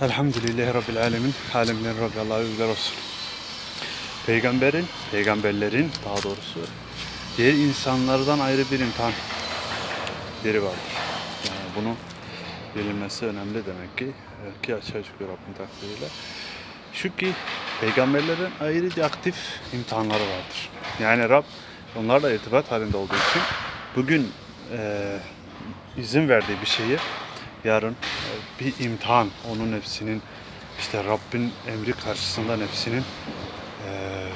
Elhamdülillahi Rabbil Alemin. Alemlerin Rabbi Allah'a övgüler olsun. Peygamberin, peygamberlerin daha doğrusu diğer insanlardan ayrı bir imtihan yeri vardır. Yani bunu bilinmesi önemli demek ki. Ki açığa çıkıyor Rabbin takdiriyle. Şu ki peygamberlerin ayrıca aktif imtihanları vardır. Yani Rab onlarla irtibat halinde olduğu için bugün eee, izin verdiği bir şeyi yarın e, bir imtihan onun nefsinin işte Rabbin emri karşısında nefsinin eee,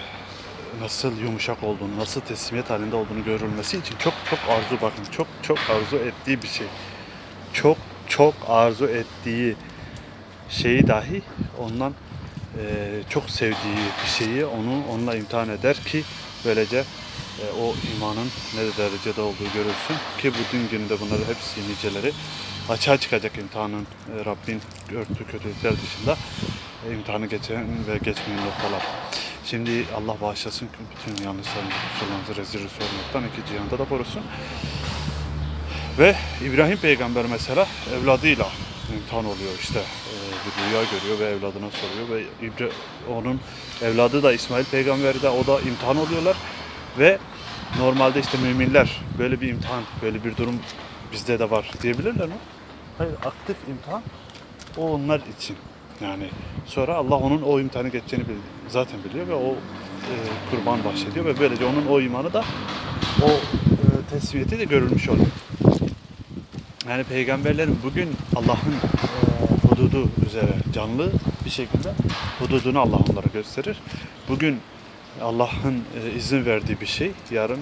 nasıl yumuşak olduğunu, nasıl teslimiyet halinde olduğunu görülmesi için çok çok arzu bakın çok çok arzu ettiği bir şey. Çok çok arzu ettiği şeyi dahi ondan eee, çok sevdiği bir şeyi onu onunla imtihan eder ki böylece e, o imanın ne derecede olduğu görülsün ki bu din gününde bunları hepsi niceleri açığa çıkacak imtihanın e, Rabbin örtü kötülükler dışında e, imtihanı geçen ve geçmeyen noktalar. Şimdi Allah bağışlasın bütün yanlışlarımızı, kusurlarımızı, rezil rüsva olmaktan iki cihanda da korusun. Ve İbrahim peygamber mesela evladıyla imtihan oluyor işte. Ee, bir rüya görüyor ve evladına soruyor ve İbra- onun evladı da İsmail peygamber de o da imtihan oluyorlar ve normalde işte müminler böyle bir imtihan, böyle bir durum bizde de var diyebilirler mi? Hayır, aktif imtihan o onlar için. Yani sonra Allah onun o imtihanı geçeceğini bil- zaten biliyor ve o e, kurban bahşediyor ve böylece onun o imanı da o e, teslimiyeti de görülmüş oluyor. Yani peygamberlerin bugün Allah'ın e, hududu üzere canlı bir şekilde hududunu Allah onlara gösterir. Bugün Allah'ın e, izin verdiği bir şey yarın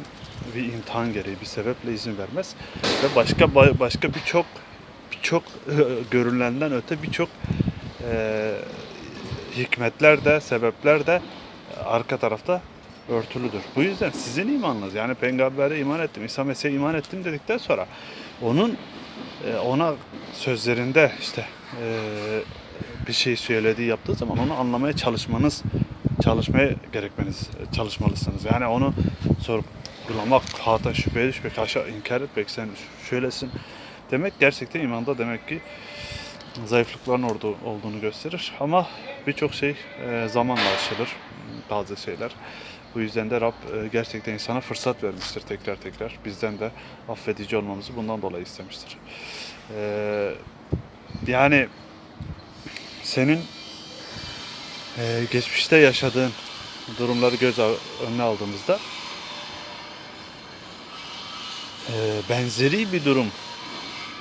bir imtihan gereği bir sebeple izin vermez ve başka ba- başka birçok birçok e, görünenden öte birçok e, hikmetler de sebepler de arka tarafta örtülüdür. Bu yüzden sizin imanınız yani peygambere iman ettim, İsa Mesih'e iman ettim dedikten sonra onun e, ona sözlerinde işte e, bir şey söylediği yaptığı zaman onu anlamaya çalışmanız, çalışmaya gerekmeniz, çalışmalısınız. Yani onu sorgulamak, hata şüpheye düşmek, haşa inkar etmek, sen şöylesin demek gerçekten imanda demek ki zayıflıkların orada olduğunu gösterir. Ama birçok şey e, zamanla aşılır bazı şeyler. Bu yüzden de Rab e, gerçekten insana fırsat vermiştir tekrar tekrar. Bizden de affedici olmamızı bundan dolayı istemiştir. E, yani senin geçmişte yaşadığın durumları göz önüne aldığımızda benzeri bir durum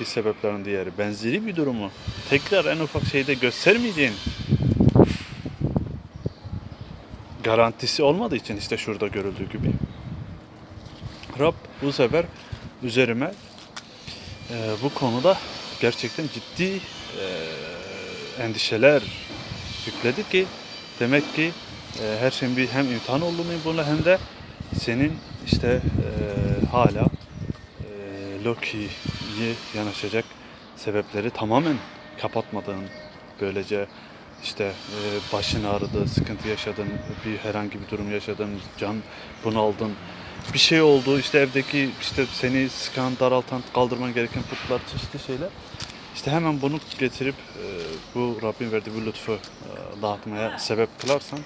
bir sebeplerin diğeri. Benzeri bir durumu tekrar en ufak şeyde göstermeyeceğin garantisi olmadığı için işte şurada görüldüğü gibi. Rab bu sefer üzerime e, bu konuda gerçekten ciddi e, endişeler yükledi ki demek ki e, her şeyin bir hem imtihan olduğunu bunu hem de senin işte e, hala Loki'ye yanaşacak sebepleri tamamen kapatmadığın böylece işte e, başın ağrıdı, sıkıntı yaşadın, bir herhangi bir durum yaşadın, can bunaldın, bir şey oldu işte evdeki işte seni sıkan, daraltan, kaldırman gereken putlar, çeşitli şeyler. İşte hemen bunu getirip e, bu Rabbin verdiği bu lütfu e, dağıtmaya sebep kılarsan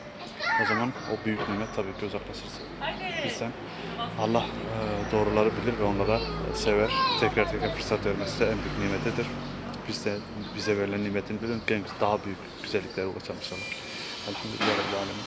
o zaman o büyük nimet tabii ki uzaklaşırsın. Bizden Allah e, doğruları bilir ve onlara sever. Tekrar tekrar fırsat vermesi de en büyük nimetidir. Biz de bize verilen nimetin bir daha büyük güzelliklere ulaşalım inşallah. Elhamdülillah Rabbil Alemin.